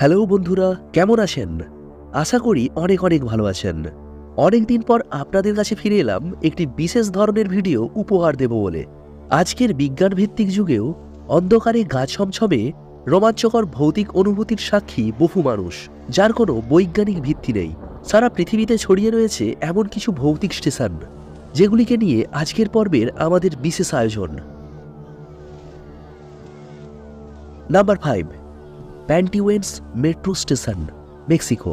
Hello বন্ধুরা, কেমন আছেন? আশা করি অনেক অনেক ভালো আছেন। অনেক দিন পর আপনাদের কাছে ফিরে এলাম একটি বিশেষ ধরনের ভিডিও উপহার দেব বলে। আজকের বিজ্ঞান ভিত্তিক যুগেও অন্ধকারে গা ছমছমে রোমাঞ্চকর ভৌতিক অনুভূতির সাক্ষী বহু মানুষ, যার কোনো বৈজ্ঞানিক ভিত্তি নেই। সারা পৃথিবীতে ছড়িয়ে রয়েছে এমন কিছু ভৌতিক স্টেশন, যেগুলিকে নিয়ে আজকের পর্বের আমাদের বিশেষ আয়োজন। Number five প্যান্টিওয়েন্স metro station, Mexico.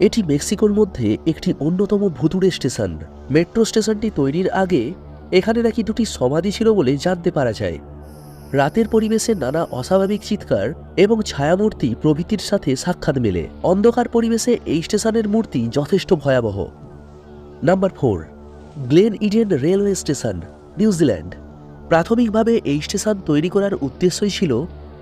এটি মেক্সিকোর মধ্যে একটি অন্যতম ভুতুড়ে স্টেশন। মেট্রো স্টেশনটি তৈরির আগে এখানে নাকি দুটি সমাধি ছিল বলে জানতে পারা যায়। রাতের পরিবেশে নানা অস্বাভাবিক চিৎকার এবং ছায়ামূর্তি প্রভৃতির সাথে সাক্ষাৎ মেলে। অন্ধকার পরিবেশে এই স্টেশনের মূর্তি যথেষ্ট ভয়াবহ। Number four, Glen Eden railway station New Zealand প্রাথমিকভাবে এই স্টেশন তৈরি করার উদ্দেশ্যই ছিল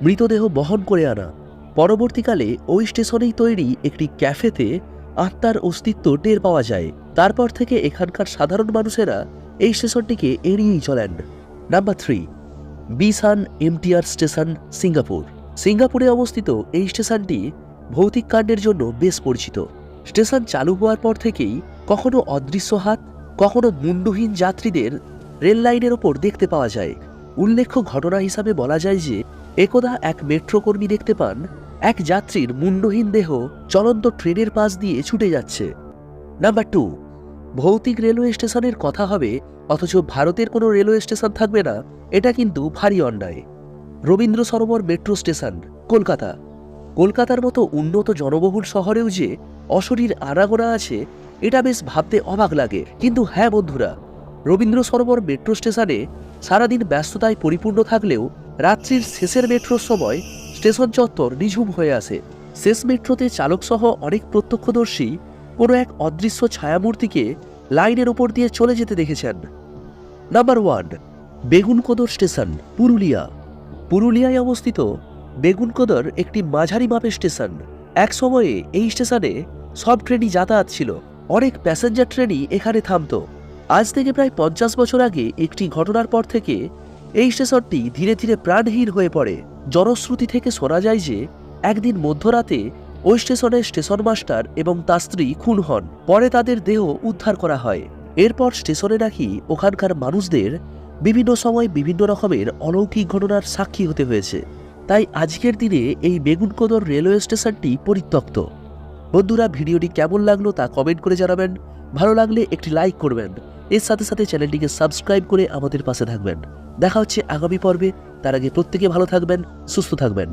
মৃতদেহ বহন করে আনা। পরবর্তীকালে ওই স্টেশনেই তৈরি একটি ক্যাফেতে আত্মার অস্তিত্ব টের পাওয়া যায়। তারপর থেকে এখানকার সাধারণ মানুষেরা এই স্টেশনটিকে এড়িয়েই চলেন। Number three Bishan MTR station, Singapore. সিঙ্গাপুরে অবস্থিত এই স্টেশনটি ভৌতিক কাণ্ডের জন্য বেশ পরিচিত। স্টেশন চালু হওয়ার পর থেকেই কখনো অদৃশ্য হাত, কখনো মুন্ডহীন যাত্রীদের রেল লাইনের ওপর দেখতে পাওয়া যায়। উল্লেখ্য ঘটনা হিসাবে বলা যায় যে, একদা এক মেট্রো কর্মী দেখতে পান এক যাত্রীর মুন্ডহীন দেহ চলন্ত ট্রেনের পাশ দিয়ে ছুটে যাচ্ছে। নাম্বার টু, ভৌতিক রেলওয়ে স্টেশনের কথা হবে, অথচ ভারতের কোনো রেলওয়ে স্টেশন থাকবে না, এটা কিন্তু ভারী অন্যায়। Rabindra Sarobar metro station, Kolkata. কলকাতার মতো উন্নত জনবহুল শহরেও যে অশরীর আনাগোনা আছে, এটা বেশ ভাবতে অবাক লাগে। কিন্তু হ্যাঁ বন্ধুরা, রবীন্দ্র সরোবর মেট্রো স্টেশনে সারাদিন ব্যস্ততায় পরিপূর্ণ থাকলেও রাত্রির শেষের মেট্রোর সময় স্টেশন চত্বর নিঝুম হয়ে আসে শেষ মেট্রোতে চালকসহ অনেক প্রত্যক্ষদর্শী কোনো এক অদৃশ্য ছায়ামূর্তিকে লাইনের ওপর দিয়ে চলে যেতে দেখেছেন। Number one, Begunkodar station, Purulia. পুরুলিয়ায় অবস্থিত বেগুনকোদর একটি মাঝারি মাপের স্টেশন। এক সময়ে এই স্টেশনে সব ট্রেনই যাতায়াত ছিল। অনেক প্যাসেঞ্জার ট্রেনই এখানে থামতো। আজ থেকে প্রায় পঞ্চাশ বছর আগে একটি ঘটনার পর থেকে এই স্টেশনটি ধীরে ধীরে প্রাণহীন হয়ে পড়ে। জনশ্রুতি থেকে শোনা যায় যে, একদিন মধ্যরাতে ওই স্টেশনের স্টেশন মাস্টার এবং তার স্ত্রী খুন হন। পরে তাদের দেহ উদ্ধার করা হয়। এরপর স্টেশনে নাকি ওখানকার মানুষদের বিভিন্ন সময় বিভিন্ন রকমের অলৌকিক ঘটনার সাক্ষী হতে হয়েছে। তাই আজকের দিনে এই বেগুনকোদর রেলওয়ে স্টেশনটি পরিত্যক্ত। বন্ধুরা, ভিডিওটি কেমন লাগল তা কমেন্ট করে জানাবেন। ভালো লাগলে একটি লাইক করবেন। এর সাথে সাথে চ্যানেলটিকে সাবস্ক্রাইব করে আমাদের পাশে থাকবেন। দেখা হচ্ছে আগামী পর্বে। তার আগে প্রত্যেকে ভালো থাকবেন সুস্থ থাকবেন।